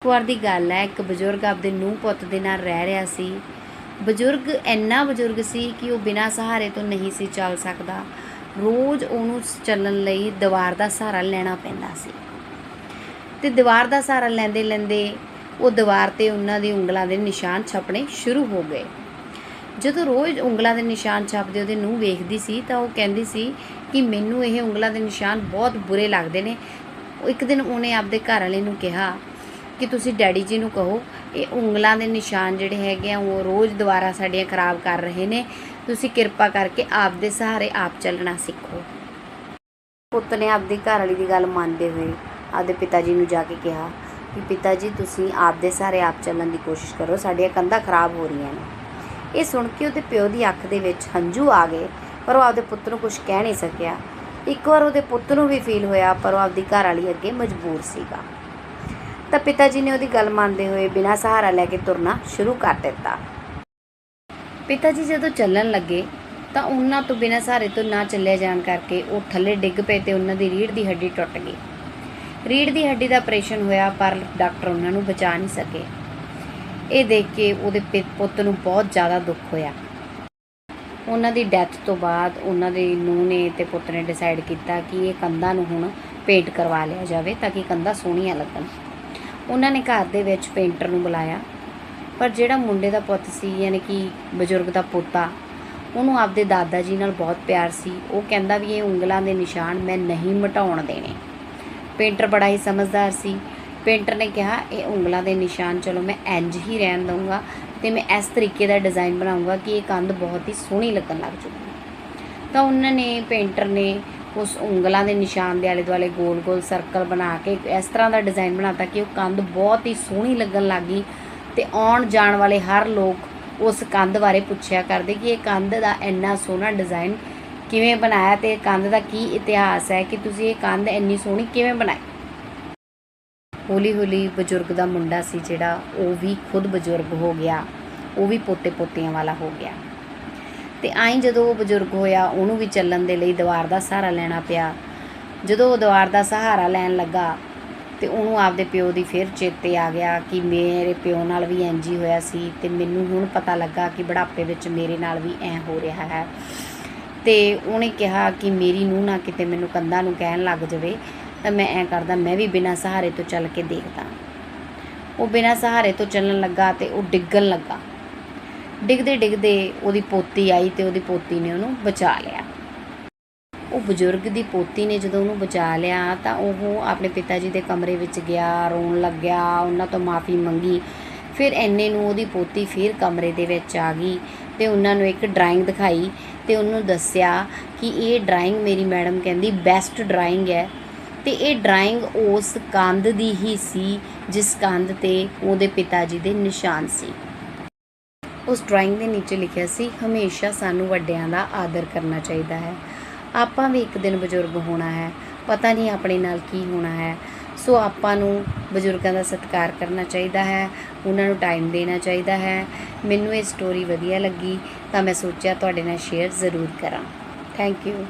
ਇੱਕ ਵਾਰ ਦੀ ਗੱਲ ਹੈ, ਇੱਕ ਬਜ਼ੁਰਗ ਆਪਦੇ ਨੂੰਹ ਪੁੱਤ ਦੇ ਨਾਲ ਰਹਿ ਰਿਹਾ ਸੀ। ਬਜ਼ੁਰਗ ਇੰਨਾ ਬਜ਼ੁਰਗ ਸੀ ਕਿ ਉਹ ਬਿਨਾਂ ਸਹਾਰੇ ਤੋਂ ਨਹੀਂ ਸੀ ਚੱਲ ਸਕਦਾ। ਰੋਜ਼ ਉਹਨੂੰ ਚੱਲਣ ਲਈ ਦੀਵਾਰ ਦਾ ਸਹਾਰਾ ਲੈਣਾ ਪੈਂਦਾ ਸੀ। ਤੇ ਦੀਵਾਰ ਦਾ ਸਹਾਰਾ ਲੈਂਦੇ ਲੈਂਦੇ ਉਹ ਦੀਵਾਰ ਤੇ ਉਹਨਾਂ ਦੀ ਉਂਗਲਾਂ ਦੇ ਨਿਸ਼ਾਨ ਛਪਣੇ ਸ਼ੁਰੂ ਹੋ ਗਏ। ਜਦੋਂ ਰੋਜ਼ ਉਂਗਲਾਂ ਦੇ ਨਿਸ਼ਾਨ ਛਪਦੇ ਉਹਦੇ ਨੂੰਹ ਵੇਖਦੀ ਸੀ ਤਾਂ ਉਹ ਕਹਿੰਦੀ ਸੀ ਕਿ ਮੈਨੂੰ ਇਹ ਉਂਗਲਾਂ ਦੇ ਨਿਸ਼ਾਨ ਬਹੁਤ ਬੁਰੇ ਲੱਗਦੇ ਨੇ। ਇੱਕ ਦਿਨ ਉਹਨੇ ਆਪਦੇ ਘਰ ਵਾਲੇ ਨੂੰ ਕਿਹਾ ਕਿ ਤੁਸੀਂ ਡੈਡੀ ਜੀ ਨੂੰ ਕਹੋ, ਇਹ ਉਂਗਲਾਂ ਦੇ ਨਿਸ਼ਾਨ ਜਿਹੜੇ ਹੈਗੇ ਆ, ਉਹ ਰੋਜ਼ ਦੁਬਾਰਾ ਸਾਡੀਆਂ ਖਰਾਬ ਕਰ ਰਹੇ ਨੇ। ਤੁਸੀਂ ਕਿਰਪਾ ਕਰਕੇ ਆਪਦੇ ਸਹਾਰੇ ਆਪ ਚੱਲਣਾ ਸਿੱਖੋ। ਪੁੱਤ ਨੇ ਆਪਦੀ ਘਰ ਵਾਲੀ ਦੀ ਗੱਲ ਮੰਨਦੇ ਹੋਏ ਆਪਦੇ ਪਿਤਾ ਜੀ ਨੂੰ ਜਾ ਕੇ ਕਿਹਾ ਕਿ ਪਿਤਾ ਜੀ, ਤੁਸੀਂ ਆਪਦੇ ਸਹਾਰੇ ਆਪ ਚੱਲਣ ਦੀ ਕੋਸ਼ਿਸ਼ ਕਰੋ, ਸਾਡੀਆਂ ਕੰਧਾਂ ਖਰਾਬ ਹੋ ਰਹੀਆਂ ਨੇ। ਇਹ ਸੁਣ ਕੇ ਉਹਦੇ ਪਿਓ ਦੀ ਅੱਖ ਦੇ ਵਿੱਚ ਹੰਝੂ ਆ ਗਏ, ਪਰ ਉਹ ਆਪਦੇ ਪੁੱਤ ਨੂੰ ਕੁਝ ਕਹਿ ਨਹੀਂ ਸਕਿਆ। ਇੱਕ ਵਾਰ ਉਹਦੇ ਪੁੱਤ ਨੂੰ ਵੀ ਫੀਲ ਹੋਇਆ, ਪਰ ਉਹ ਆਪਦੀ ਘਰ ਵਾਲੀ ਅੱਗੇ ਮਜਬੂਰ ਸੀਗਾ। ਤਾਂ ਪਿਤਾ ਜੀ ਨੇ ਉਹਦੀ ਗੱਲ ਮੰਨਦੇ ਹੋਏ ਬਿਨਾਂ ਸਹਾਰਾ ਲੈ ਕੇ ਤੁਰਨਾ ਸ਼ੁਰੂ ਕਰ ਦਿੱਤਾ। ਪਿਤਾ ਜੀ ਜਦੋਂ ਚੱਲਣ ਲੱਗੇ ਤਾਂ ਉਹਨਾਂ ਤੋਂ ਬਿਨਾਂ ਸਹਾਰੇ ਤੋਂ ਨਾ ਚੱਲਿਆ ਜਾਣ ਕਰਕੇ ਉਹ ਥੱਲੇ ਡਿੱਗ ਪਏ ਤੇ ਉਹਨਾਂ ਦੀ ਰੀੜ੍ਹ ਦੀ ਹੱਡੀ ਟੁੱਟ ਗਈ। ਰੀੜ੍ਹ ਦੀ ਹੱਡੀ ਦਾ ਆਪਰੇਸ਼ਨ ਹੋਇਆ ਪਰ ਡਾਕਟਰ ਉਹਨਾਂ ਨੂੰ ਬਚਾ ਨਹੀਂ ਸਕੇ। ਇਹ ਦੇਖ ਕੇ ਉਹਦੇ ਪਿ- ਪੁੱਤ ਨੂੰ ਬਹੁਤ ਜ਼ਿਆਦਾ ਦੁੱਖ ਹੋਇਆ। ਉਹਨਾਂ ਦੀ ਡੈਥ ਤੋਂ ਬਾਅਦ ਉਹਨਾਂ ਦੇ ਨੂੰਹ ਨੇ ਤੇ ਪੁੱਤ ਨੇ ਡਿਸਾਈਡ ਕੀਤਾ ਕਿ ਇਹ ਕੰਧਾਂ ਨੂੰ ਹੁਣ ਪੇਂਟ ਕਰਵਾ ਲਿਆ ਜਾਵੇ ਤਾਂ ਕਿ ਕੰਧਾਂ ਸੋਹਣੀਆਂ ਲੱਗਣ। ਉਹਨਾਂ ਨੇ ਘਰ ਦੇ ਵਿੱਚ ਪੇਂਟਰ ਨੂੰ ਬੁਲਾਇਆ। ਪਰ ਜਿਹੜਾ ਮੁੰਡੇ ਦਾ ਪੁੱਤ ਸੀ, ਯਾਨੀ ਕਿ ਬਜ਼ੁਰਗ ਦਾ ਪੋਤਾ, ਉਹਨੂੰ ਆਪਦੇ ਦਾਦਾ ਜੀ ਨਾਲ ਬਹੁਤ ਪਿਆਰ ਸੀ। ਉਹ ਕਹਿੰਦਾ ਵੀ ਇਹ ਉਂਗਲਾਂ ਦੇ ਨਿਸ਼ਾਨ ਮੈਂ ਨਹੀਂ ਮਿਟਾਉਣ ਦੇਣੇ। ਪੇਂਟਰ ਬੜਾ ਹੀ ਸਮਝਦਾਰ ਸੀ। ਪੇਂਟਰ ਨੇ ਕਿਹਾ, ਇਹ ਉਂਗਲਾਂ ਦੇ ਨਿਸ਼ਾਨ ਚਲੋ ਮੈਂ ਇੰਜ ਹੀ ਰਹਿਣ ਦਊਂਗਾ ਤੇ ਮੈਂ ਇਸ ਤਰੀਕੇ ਦਾ ਡਿਜ਼ਾਈਨ ਬਣਾਉਂਗਾ ਕਿ ਇਹ ਕੰਧ ਬਹੁਤ ਹੀ ਸੋਹਣੀ ਲੱਗਣ ਲੱਗ ਜੂਗੀ ਤਾਂ ਉਹਨਾਂ ਨੇ ਪੇਂਟਰ ਨੇ ਉਸ ਉਂਗਲਾਂ ਦੇ ਨਿਸ਼ਾਨ ਦੇ ਆਲੇ ਦੁਆਲੇ ਗੋਲ-ਗੋਲ ਸਰਕਲ ਬਣਾ ਕੇ ਇਸ ਤਰ੍ਹਾਂ ਦਾ ਡਿਜ਼ਾਈਨ ਬਣਾਤਾ ਕਿ ਉਹ ਕੰਧ ਬਹੁਤ ਹੀ ਸੋਹਣੀ ਲੱਗਣ ਲੱਗੀ ਤੇ ਆਉਣ ਜਾਣ ਵਾਲੇ ਹਰ ਲੋਕ ਉਸ ਕੰਧ ਬਾਰੇ ਪੁੱਛਿਆ ਕਰਦੇ ਕਿ ਇਹ ਕੰਧ ਦਾ ਇੰਨਾ ਸੋਹਣਾ ਡਿਜ਼ਾਈਨ ਕਿਵੇਂ ਬਣਾਇਆ ਤੇ ਇਹ ਕੰਧ ਦਾ ਕੀ ਇਤਿਹਾਸ ਹੈ ਕਿ ਤੁਸੀਂ ਇਹ ਕੰਧ ਇੰਨੀ ਸੋਹਣੀ ਕਿਵੇਂ ਬਣਾਈ? ਹੌਲੀ ਹੌਲੀ ਬਜ਼ੁਰਗ ਦਾ ਮੁੰਡਾ ਸੀ ਜਿਹੜਾ, ਉਹ ਵੀ ਖੁਦ ਬਜ਼ੁਰਗ ਹੋ ਗਿਆ, ਉਹ ਵੀ ਪੋਤੇ ਪੋਤੀਆਂ ਵਾਲਾ ਹੋ ਗਿਆ। ਤੇ ਆਈ ਜਦੋਂ ਉਹ ਬਜ਼ੁਰਗ ਹੋਇਆ, ਉਹਨੂੰ ਵੀ ਚੱਲਣ ਦੇ ਲਈ ਦੀਵਾਰ ਦਾ ਸਹਾਰਾ ਲੈਣਾ ਪਿਆ। ਜਦੋਂ ਉਹ ਦੀਵਾਰ ਦਾ ਸਹਾਰਾ ਲੈਣ ਲੱਗਾ ਤੇ ਉਹਨੂੰ ਆਪਦੇ ਪਿਓ ਦੀ ਫਿਰ ਚੇਤੇ ਆ ਗਿਆ ਕਿ ਮੇਰੇ ਪਿਓ ਨਾਲ ਵੀ ਇੰਜ ਹੀ ਹੋਇਆ ਸੀ ਤੇ ਮੈਨੂੰ ਹੁਣ ਪਤਾ ਲੱਗਾ ਕਿ ਬੁਢਾਪੇ ਵਿੱਚ ਮੇਰੇ ਨਾਲ ਵੀ ਐ ਹੋ ਰਿਹਾ ਹੈ। ਤੇ ਉਹਨੇ ਕਿਹਾ ਕਿ ਮੇਰੀ ਨੂੰਹ ਨਾ ਕਿਤੇ ਮੈਨੂੰ ਕੰਧਾਂ ਨੂੰ ਕਹਿਣ ਲੱਗ ਜਾਵੇ, ਤਾਂ ਮੈਂ ਐ ਕਰਦਾ, ਮੈਂ ਵੀ ਬਿਨਾਂ ਸਹਾਰੇ ਤੋਂ ਚੱਲ ਕੇ ਦੇਖਦਾ। ਉਹ ਬਿਨਾਂ ਸਹਾਰੇ ਤੋਂ ਚੱਲਣ ਲੱਗਾ ਤੇ ਉਹ ਡਿੱਗਣ ਲੱਗਾ। ਡਿੱਗਦੇ ਡਿੱਗਦੇ ਉਹਦੀ ਪੋਤੀ ਆਈ ਤੇ ਉਹਦੀ ਪੋਤੀ ਨੇ ਉਹਨੂੰ ਬਚਾ ਲਿਆ। ਉਹ ਬਜ਼ੁਰਗ ਦੀ ਪੋਤੀ ਨੇ ਜਦੋਂ ਉਹਨੂੰ ਬਚਾ ਲਿਆ ਤਾਂ ਉਹ ਆਪਣੇ ਪਿਤਾ ਜੀ ਦੇ ਕਮਰੇ ਵਿੱਚ ਗਿਆ, ਰੋਣ ਲੱਗਿਆ, ਉਹਨਾਂ ਤੋਂ ਮਾਫੀ ਮੰਗੀ। ਫਿਰ ਐਨੇ ਨੂੰ ਉਹਦੀ ਪੋਤੀ ਫਿਰ ਕਮਰੇ ਦੇ ਵਿੱਚ ਆ ਗਈ ਤੇ ਉਹਨਾਂ ਨੂੰ ਇੱਕ ਡਰਾਇੰਗ ਦਿਖਾਈ ਤੇ ਉਹਨੂੰ ਦੱਸਿਆ ਕਿ ਇਹ ਡਰਾਇੰਗ ਮੇਰੀ ਮੈਡਮ ਕਹਿੰਦੀ ਬੈਸਟ ਡਰਾਇੰਗ ਹੈ ਤੇ ਇਹ ਡਰਾਇੰਗ ਉਸ ਕੰਧ ਦੀ ਹੀ ਸੀ, ਜਿਸ ਕੰਧ ਤੇ ਉਹਦੇ ਪਿਤਾ ਜੀ ਦੇ ਨਿਸ਼ਾਨ ਸੀ। ਉਸ ਡਰਾਇੰਗ ਦੇ ਨੀਚੇ ਲਿਖਿਆ ਸੀ, ਹਮੇਸ਼ਾ ਸਾਨੂੰ ਵੱਡਿਆਂ ਦਾ ਆਦਰ ਕਰਨਾ ਚਾਹੀਦਾ ਹੈ। ਆਪਾਂ ਵੀ ਇੱਕ ਦਿਨ ਬਜ਼ੁਰਗ ਹੋਣਾ ਹੈ। ਪਤਾ ਨਹੀਂ ਆਪਣੇ ਨਾਲ ਕੀ ਹੋਣਾ ਹੈ। ਸੋ ਆਪਾਂ ਨੂੰ ਬਜ਼ੁਰਗਾਂ ਦਾ ਸਤਿਕਾਰ ਕਰਨਾ ਚਾਹੀਦਾ ਹੈ। ਉਹਨਾਂ ਨੂੰ ਟਾਈਮ ਦੇਣਾ ਚਾਹੀਦਾ ਹੈ। ਮੈਨੂੰ ਇਹ ਸਟੋਰੀ ਵਧੀਆ ਲੱਗੀ ਤਾਂ ਮੈਂ ਸੋਚਿਆ ਤੁਹਾਡੇ ਨਾਲ ਸ਼ੇਅਰ ਜ਼ਰੂਰ ਕਰਾਂ। Thank you